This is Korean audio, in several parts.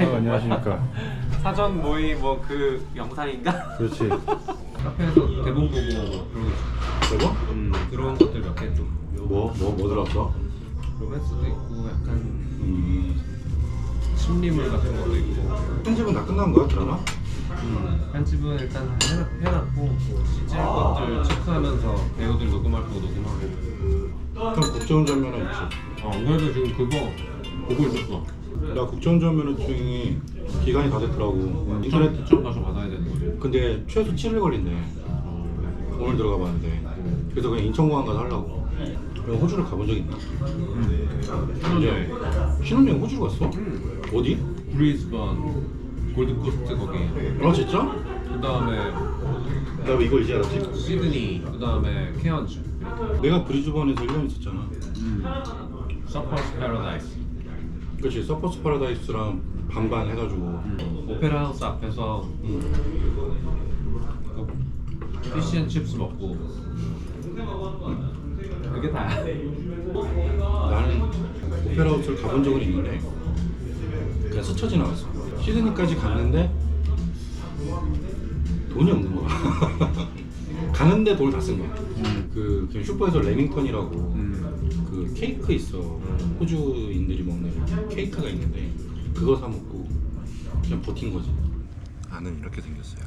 어, 안녕하십니까. 사전 모의 뭐 그 영상인가? 그렇지. 카페에서 대본 보고 뭐 그런 저거? 음, 들어온 것들 몇 개 좀 뭐? 뭐? 뭐 들었어? 로맨스도 있고 약간 음. 심리물 같은 것도 있고 편집은 다 끝난 거야 드라마? 음, 편집은 일단 해놨, 해놨고 찔 것들 체크하면서 배우들 녹음할 거 녹음하고 그럼 국정운전면허 있지 어, 그래도 지금 그거 보고 있었어 나 국정운전면허증이 기간이 다 됐더라고 인터넷 인터넷 좀 가서 받아야 되는 거지 근데 최소 7일 걸린대 오늘 들어가 봤는데 그래서 그냥 인천공항 가서 하려고 그럼 호주를 가본 적 있나? 신혼여행 신혼여행 호주로 갔어? 음. 어디? 브리즈번 골드코스트 거기 아 진짜? 그 다음에 나 왜 이걸 이제 알았지? 시드니 그 다음에 케언즈 내가 브리즈번에서 1년 있었잖아 음. 서퍼스 패러다이스 그렇지 서퍼스 파라다이스랑 반반 해가지고. 음. 오페라 하우스 앞에서 음. 그 피시앤칩스 먹고. 그게 다야. 나는 오페라 하우스를 가본 적은 있는데 그냥 스쳐 지나갔어. 시드니까지 갔는데 돈이 없는 거야. 가는데 돈을 다 쓴 거야. 그 그냥 슈퍼에서 레밍턴이라고 음. 그 케이크 있어. 호주인들이 먹는 케이크가 있는데 그거 사 먹고 그냥 버틴 거지 나는 이렇게 생겼어요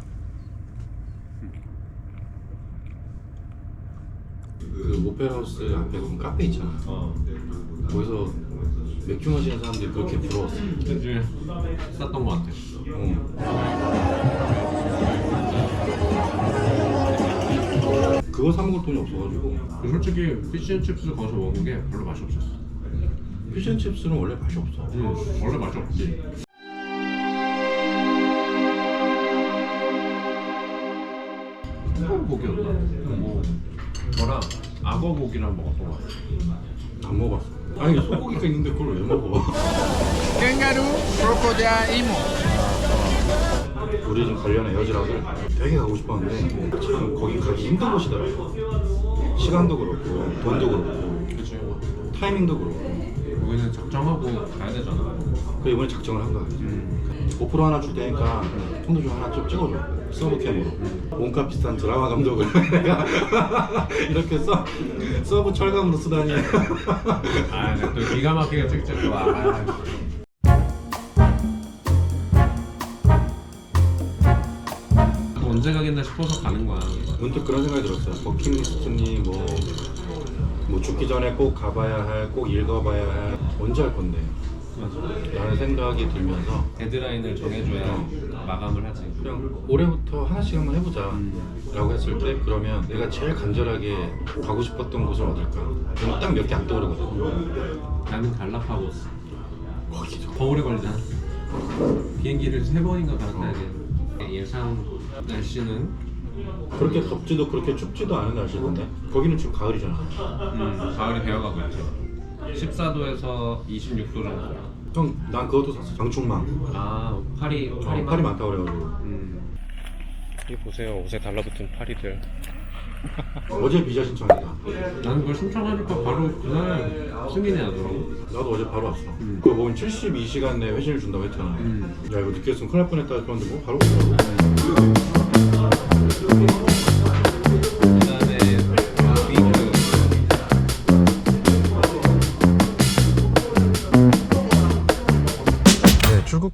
그 오페라 하우스 앞에 보면 카페 있잖아 어. 거기서 맥주 마시는 사람들이 그렇게 부러웠어. 그치 쌌던 거 같아 어. 그거 사 먹을 돈이 없어가지고 솔직히 피시앤칩스 거기서 먹은 게 별로 맛이 없었어 피쉬앤칩스는 원래 맛이 없어. 음. 원래 맛이 없지 소고기였나? 뭐 뭐랑 악어 고기랑 먹었던 거 같아 안 먹어봤어. 아니 소고기가 있는데 그걸 왜 먹어? Kangaroo, crocodile, emo. 우리 집 관련 에어지락을 되게 가고 싶었는데 참 거기 가기 힘든 곳이더라고. 시간도 그렇고 돈도 그렇고 타이밍도 그렇고. 우리는 작정하고 가야 되잖아 그래 이번에 작정을 한 거야. 고프로 하나 줄 테니까 통도 좀 하나 좀 찍어줘. 서브캠으로. 몸값 비싼 드라마 감독을 내가 이렇게 서, 서브 철감으로 쓰다니. 아, 내가 또 기가 막히게 찍찍 또 아. 또 언제 가겠나 싶어서 가는 거야. 문득 그런 생각이 들었어요. 버킷리스트니 뭐, 뭐 죽기 전에 꼭 가봐야 할, 꼭 읽어봐야 할, 언제 할 건데? 라는 생각이 들면서 데드라인을 정해줘야 마감을 하지. 그냥 올해부터 하나씩 한번 해보자 음. 라고 했을 때 그러면 내가 제일 간절하게 가고 싶었던 곳은 어딜까? 그럼 딱 몇 개 안 떠오르거든. 나는 갈라파고스. 거기도. 더 오래 걸리잖아. 비행기를 세 번인가 갈아타야 돼. 예상 날씨는 그렇게 덥지도 그렇게 춥지도 않은 날씨던데 거기는 지금 가을이잖아. 음, 가을이 되어가고 있죠. 14도에서 26도 정도. 형, 난 그것도 샀어. 장충망. 아, 파리, 어, 파리, 팔이 많다고 그래가지고. 음. 이 보세요, 옷에 달라붙은 파리들. 어제 비자 신청했다. 나는 그걸 신청하니까 바로 그날 승인이 나더라고. 나도 어제 바로 왔어. 음. 그거 보면 72시간 내에 회신을 준다고 했잖아. 음. 야 이거 늦게 했으면 큰일 날 뻔했다 그런데 뭐 바로 오더라고.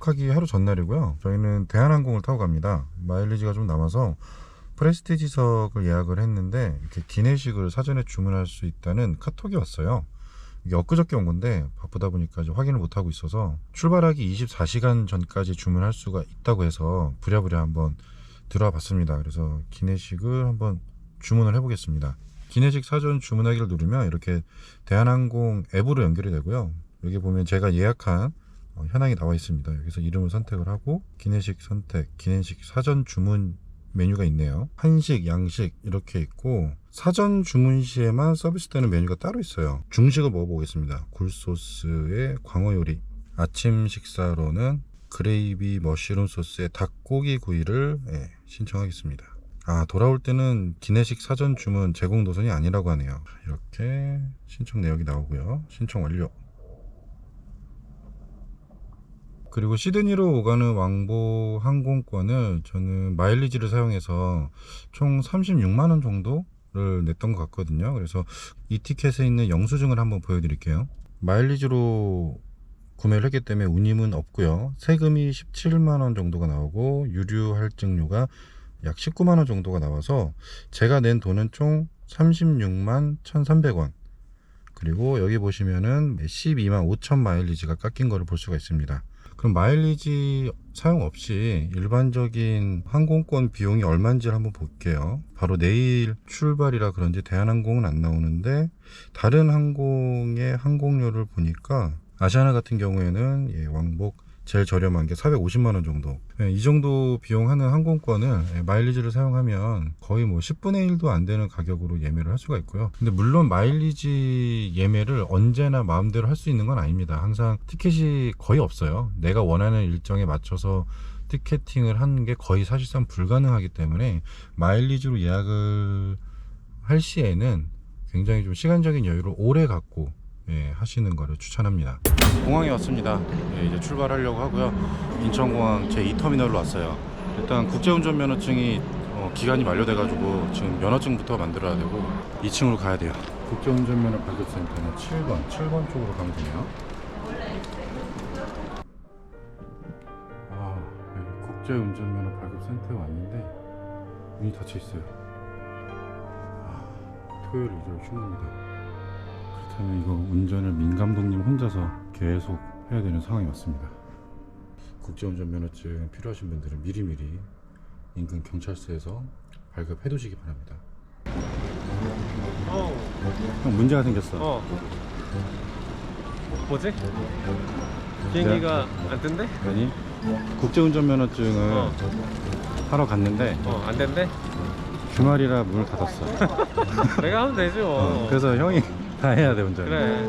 네, 출국하기 하루 전날이고요. 저희는 대한항공을 타고 갑니다. 마일리지가 좀 남아서 프레스티지석을 예약을 했는데 이렇게 기내식을 사전에 주문할 수 있다는 카톡이 왔어요. 이게 엊그저께 온 건데 바쁘다 보니까 이제 확인을 못 하고 있어서 출발하기 24시간 전까지 주문할 수가 있다고 해서 부랴부랴 한번 들어와 봤습니다. 그래서 기내식을 한번 주문을 해보겠습니다. 기내식 사전 주문하기를 누르면 이렇게 대한항공 앱으로 연결이 되고요. 여기 보면 제가 예약한 어, 현황이 나와 있습니다. 여기서 이름을 선택을 하고 기내식 선택, 기내식 사전 주문 메뉴가 있네요. 한식, 양식 이렇게 있고 사전 주문 시에만 서비스되는 메뉴가 따로 있어요. 중식을 먹어보겠습니다. 굴소스에 광어 요리. 아침 식사로는 그레이비 머쉬룸 소스의 닭고기 구이를 예, 신청하겠습니다. 아 돌아올 때는 기내식 사전 주문 제공 노선이 아니라고 하네요. 이렇게 신청 내역이 나오고요. 신청 완료. 그리고 시드니로 오가는 왕복 항공권을 저는 마일리지를 사용해서 총 36만 원 정도를 냈던 것 같거든요. 그래서 이 티켓에 있는 영수증을 한번 보여드릴게요. 마일리지로 구매를 했기 때문에 운임은 없고요. 세금이 17만 원 정도가 나오고 유류 할증료가 약 19만 원 정도가 나와서 제가 낸 돈은 총 36만 1,300원. 그리고 여기 보시면은 12만 5천 마일리지가 깎인 거를 볼 수가 있습니다. 그럼 마일리지 사용 없이 일반적인 항공권 비용이 얼마인지를 한번 볼게요. 바로 내일 출발이라 그런지 대한항공은 안 나오는데 다른 항공의 항공료를 보니까 아시아나 같은 경우에는 예, 왕복 제일 저렴한 게 450만 원 정도. 예, 이 정도 비용 하는 항공권을 예, 마일리지를 사용하면 거의 뭐 10분의 1도 안 되는 가격으로 예매를 할 수가 있고요. 근데 물론 마일리지 예매를 언제나 마음대로 할 수 있는 건 아닙니다. 항상 티켓이 거의 없어요. 내가 원하는 일정에 맞춰서 티켓팅을 하는 게 거의 사실상 불가능하기 때문에 마일리지로 예약을 할 시에는 굉장히 좀 시간적인 여유를 오래 갖고 예, 하시는 거를 추천합니다. 공항에 왔습니다. 예, 이제 출발하려고 하고요. 인천공항 제2터미널로 왔어요. 일단 국제운전 면허증이 어, 기간이 만료돼가지고 지금 면허증부터 만들어야 되고 2층으로 가야 돼요. 국제운전 면허 발급센터는 7번, 7번 쪽으로 가면 되네요. 아, 여기 국제운전 면허 발급센터에 왔는데 문이 닫혀 있어요. 아, 토요일 일요일 휴무입니다. 그렇다면 이거 운전을 민 감독님 혼자서 계속 해야 되는 상황이 왔습니다. 국제운전 면허증 필요하신 분들은 미리미리 인근 경찰서에서 발급해 두시기 바랍니다. 어, 형 문제가 생겼어. 어. 뭐지? 비행기가 안 뜬대? 아니 국제운전 면허증을 어. 하러 갔는데 어, 안 된대? 주말이라 문을 닫았어. 내가 하면 되지 뭐. 어, 그래서 형이 다 해야 돼 운전. 그래.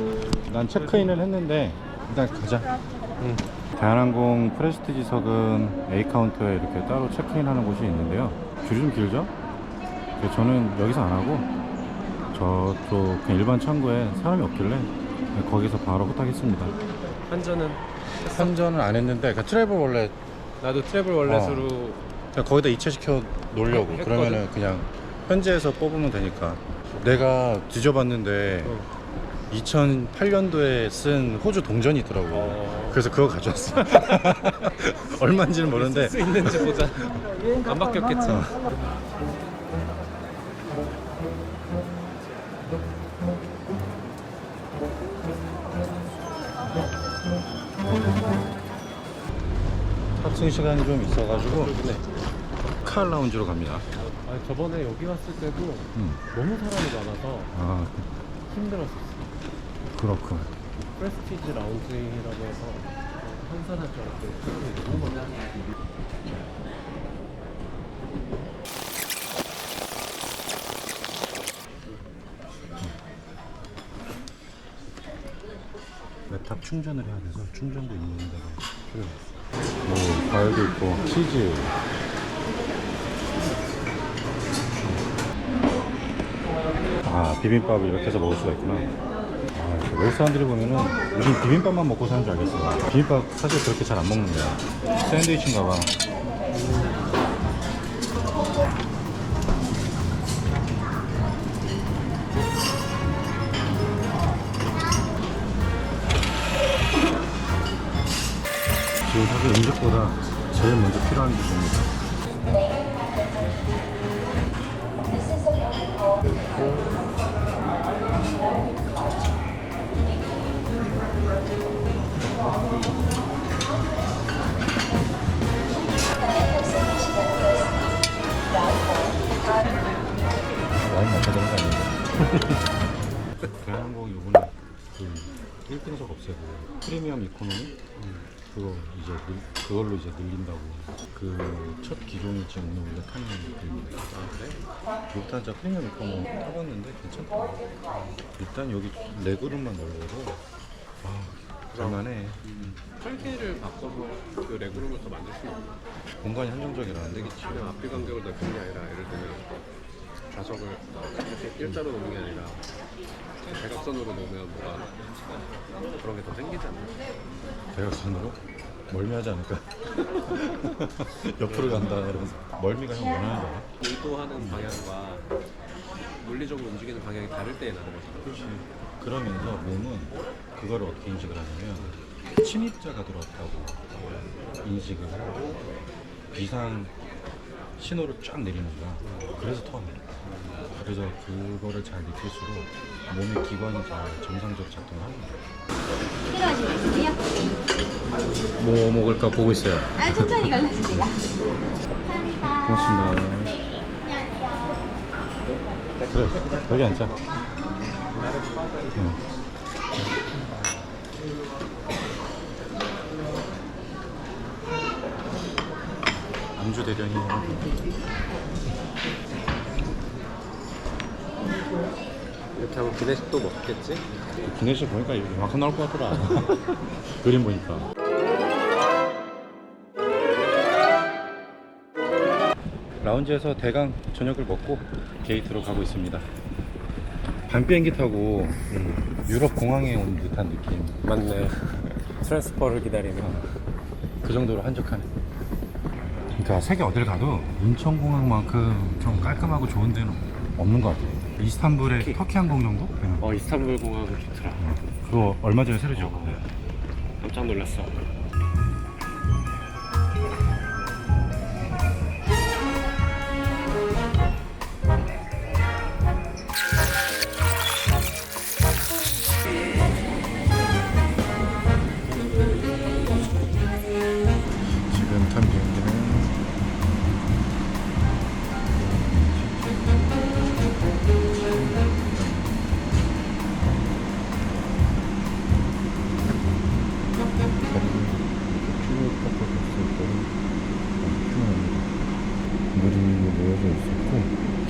난 체크인을 했는데 일단 가자. 응. 대한항공 프레스티지석은 A 카운터에 이렇게 따로 체크인하는 곳이 있는데요. 줄이 좀 길죠? 저는 여기서 안 하고 저쪽 그냥 일반 창구에 사람이 없길래 거기서 바로 후딱했습니다. 한전은 환전은 안 했는데 그 트래블 원래 나도 트래블 월렛으로 그냥 거기다 이체시켜 놓으려고 했거든. 그러면은 그냥 현지에서 뽑으면 되니까 내가 뒤져봤는데 어. 2008년도에 쓴 호주 동전이 있더라고 어. 그래서 그거 가져왔어 얼마인지는 모르는데 쓸수 있는지 보자. 안 바뀌었겠지. 탑승 시간이 좀 있어가지고 네. 칼 라운지로 갑니다 아 저번에 여기 왔을 때도 음. 너무 사람이 많아서 아 힘들었었어. 그렇군 프레스티지 라운지라고 해서 한산할 줄 알았는데 사람이 너무 많아. 랩탑 충전을 해야 돼서 충전도 있는 데가 필요해 뭐 과일도 있고 치즈 아 비빔밥을 이렇게 해서 먹을 수가 있구나. 아 외국 사람들이 보면은 요즘 비빔밥만 먹고 사는 줄 알겠어 비빔밥 사실 그렇게 잘 안 먹는 거야. 샌드위치인가 봐. 지금 사실 음식보다 제일 먼저 필요한 게 뭡니다. 되는 거 아니에요? 대한항공 요번에 그 1등석 없애고 프리미엄 이코노미 그거 이제 늘- 그걸로 이제 늘린다고 그 첫 기종이 지금 오늘 원래 타는 비행기입니다. 아 그래? 루프탄자 프리미엄 이코노미 타봤는데 괜찮더라고. 일단 여기 레그룸만 넓어도 아 잘만해. 설계를 바꿔서 그 레그룸을 더 만들 수는 없나? 공간이 한정적이라 안 되겠지. 그냥 앞뒤 간격을 넓히는 게 아니라 예를 들면 좌석을 이렇게 일자로 놓는 게 아니라 대각선으로 놓으면 뭐가 그런 게 더 생기지 않나? 대각선으로 멀미하지 않을까? 옆으로 간다 이러면서 멀미가 형 원하는 거야? 의도하는 방향과 물리적으로 움직이는 방향이 다를 때에 나는 거잖아. 그러면서 몸은 그거를 어떻게 인식을 하냐면 침입자가 들어왔다고 인식을 하고 비상 신호를 쫙 내리는 거야. 그래서 거야. 그래서 그거를 잘 느낄수록 몸의 기관이 잘 정상적으로 작동을 하는 거야. 필요하시겠어요? 뭐 먹을까 보고 있어요. 아, 천천히 갈라주세요. 고맙습니다. 그래, 여기 앉자. 응. 안주 대련이 이렇게 하면 기내식도 먹겠지? 기내식 보니까 이만큼 나올 것 같더라. 그림 보니까. 라운지에서 대강 저녁을 먹고 게이트로 가고 있습니다. 밤 비행기 타고 유럽 공항에 온 듯한 느낌. 맞네. 트랜스퍼를 기다리면. 그 정도로 한적하네. 그러니까 세계 어딜 가도 인천공항만큼 좀 깔끔하고 좋은 데는 없는 것 같아요. 이스탄불의 터키 항공 정도? 그냥. 어 이스탄불 공항은 좋더라. 그거 얼마 전에 새로 지었거든. 깜짝 놀랐어.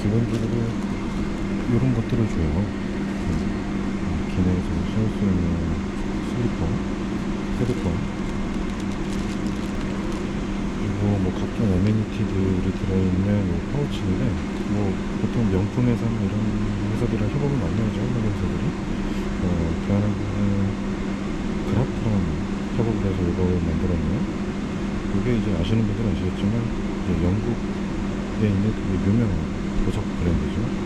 기본적으로 이런 것들을 줘요. 그 기내에서 쓸 수 있는 슬리퍼, 헤드폰 그리고 뭐 각종 어메니티들이 들어있는 뭐 파우치인데 뭐 보통 명품 회사나 이런 회사들이랑 협업을 많이 하죠 한국 회사들이. 어, 대한항공은 그라프랑 협업을 해서 이걸 만들었네요. 이게 이제 아시는 분들은 아시겠지만 영국에 있는 되게 유명한 도적 브랜드죠.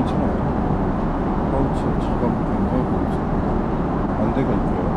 괜찮아요. 파우치 질감 굉장히 좋죠 안 돼가 있고요.